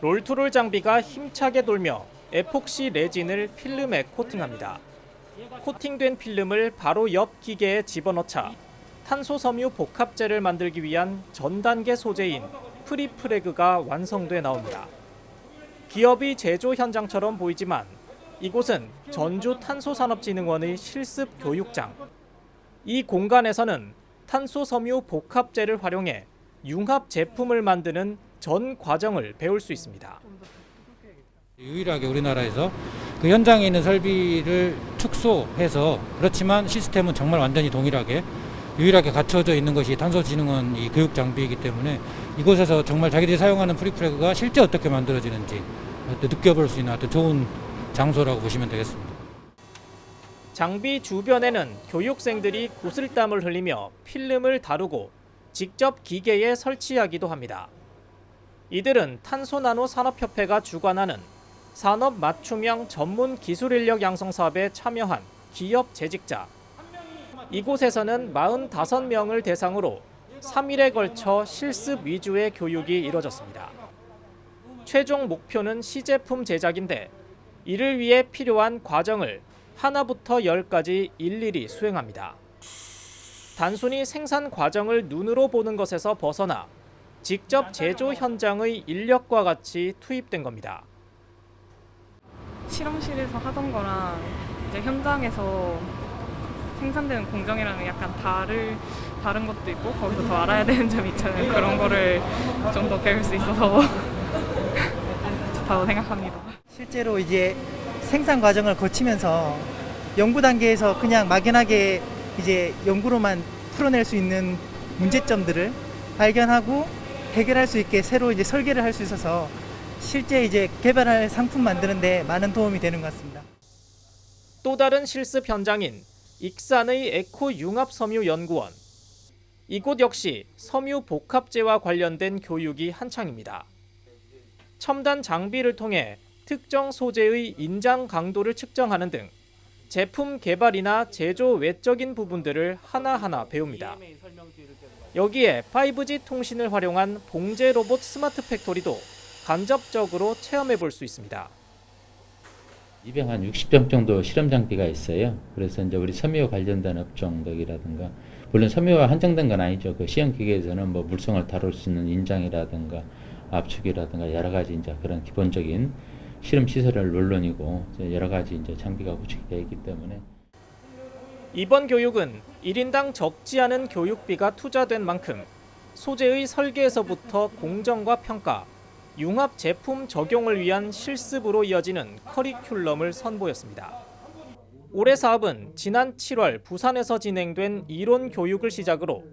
롤투롤 장비가 힘차게 돌며 에폭시 레진을 필름에 코팅합니다. 코팅된 필름을 바로 옆 기계에 집어넣자 탄소 섬유 복합재를 만들기 위한 전 단계 소재인 프리프레그가 완성돼 나옵니다. 기업이 제조 현장처럼 보이지만 이곳은 전주 탄소산업진흥원의 실습 교육장. 이 공간에서는 탄소 섬유 복합재를 활용해 융합 제품을 만드는 전 과정을 배울 수 있습니다. 유일하게 우리나라에서 그 현장에 있는 설비를 축소해서 그렇지만 시스템은 정말 완전히 동일하게 유일하게 갖춰져 있는 것이 탄소진흥원 이 교육 장비이기 때문에 이곳에서 정말 자기들이 사용하는 프리프레그가 실제 어떻게 만들어지는지 또 느껴볼 수 있는 아주 좋은 장소라고 보시면 되겠습니다. 장비 주변에는 교육생들이 구슬땀을 흘리며 필름을 다루고 직접 기계에 설치하기도 합니다. 이들은 탄소나노 산업협회가 주관하는 산업 맞춤형 전문 기술 인력 양성 사업에 참여한 기업 재직자. 이곳에서는 45명을 대상으로 3일에 걸쳐 실습 위주의 교육이 이뤄졌습니다. 최종 목표는 시제품 제작인데 이를 위해 필요한 과정을 하나부터 열까지 일일이 수행합니다. 단순히 생산 과정을 눈으로 보는 것에서 벗어나 직접 제조 현장의 인력과 같이 투입된 겁니다. 실험실에서 하던 거랑 이제 현장에서 생산되는 공정이랑은 약간 다를 다른 것도 있고 거기서 더 알아야 되는 점이 있잖아요. 그런 거를 좀 더 배울 수 있어서 좋다고 생각합니다. 실제로 이제 생산 과정을 거치면서 연구 단계에서 그냥 막연하게 이제 연구로만 풀어낼 수 있는 문제점들을 발견하고 해결할 수 있게 새로 이제 설계를 할 수 있어서 실제 이제 개발할 상품 만드는데 많은 도움이 되는 것 같습니다. 또 다른 실습 현장인 익산의 에코 융합 섬유 연구원. 이곳 역시 섬유 복합재와 관련된 교육이 한창입니다. 첨단 장비를 통해 특정 소재의 인장 강도를 측정하는 등 제품 개발이나 제조 외적인 부분들을 하나하나 배웁니다. 여기에 5G 통신을 활용한 봉제 로봇 스마트 팩토리도 간접적으로 체험해 볼 수 있습니다. 입양 한 60점 정도 실험 장비가 있어요. 그래서 이제 우리 섬유와 관련된 업종들이라든가 물론 섬유와 한정된 건 아니죠. 그 시험 기계에서는 뭐 물성을 다룰 수 있는 인장이라든가 압축이라든가 여러 가지 이제 그런 기본적인 실험 시설을 물론이고 여러 가지 이제 장비가 구축되어 있기 때문에 이번 교육은 1인당 적지 않은 교육비가 투자된 만큼 소재의 설계에서부터 공정과 평가, 융합 제품 적용을 위한 실습으로 이어지는 커리큘럼을 선보였습니다. 올해 사업은 지난 7월 부산에서 진행된 이론 교육을 시작으로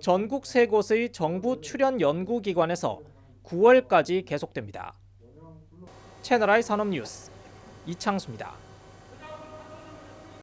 전국 세 곳의 정부 출연 연구기관에서 9월까지 계속됩니다. 채널I 산업뉴스 이창수입니다.